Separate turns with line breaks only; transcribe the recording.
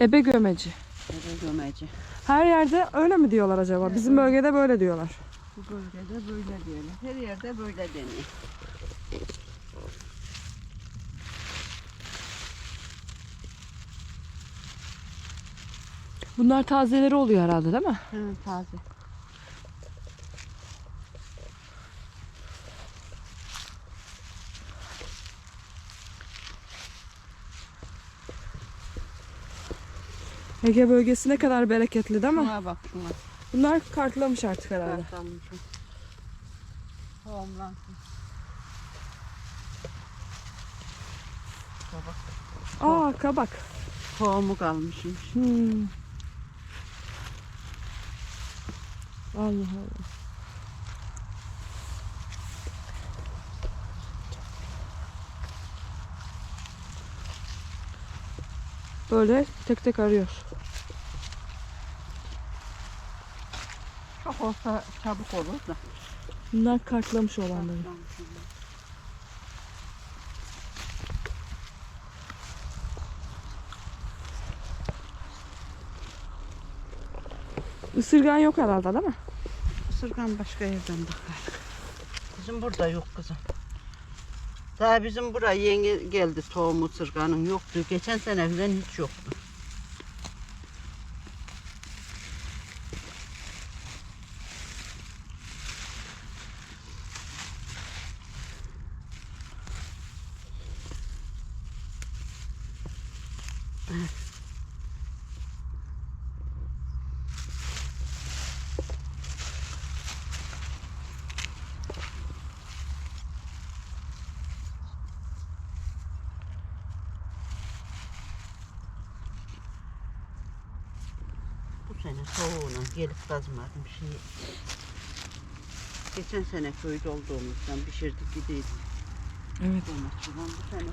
Ebe gömeci.
Ebe gömeci.
Her yerde öyle mi diyorlar acaba? Bizim bölgede böyle diyorlar.
Bu bölgede böyle diyorlar. Her yerde böyle deniyor.
Bunlar tazeleri oluyor herhalde değil mi?
Hı, taze.
Ege bölgesi ne kadar bereketli değil mi?
Şuna bak şuna.
Bunlar kartlamış artık herhalde.
Kartlanmışım. Tohumlansın. Bak.
Aa kabak.
Tohumu kalmışım.
Hmm. Allah Allah. Böyle tek tek arıyor.
Çok olsa çabuk olur da.
Bunlar kartlamış olanları. Isırgan yok herhalde değil mi?
Isırgan başka yerden bakar. Bizim burada yok kızım. Daha bizim buraya yeni geldi tohum ısırganın yoktu. Geçen sene falan hiç yoktu. Bu sene soğuğuna gelip kazmadım bir şey. Geçen sene köyde olduğumuzdan pişirdik gidiydik.
Evet.
Domates falan bu sene.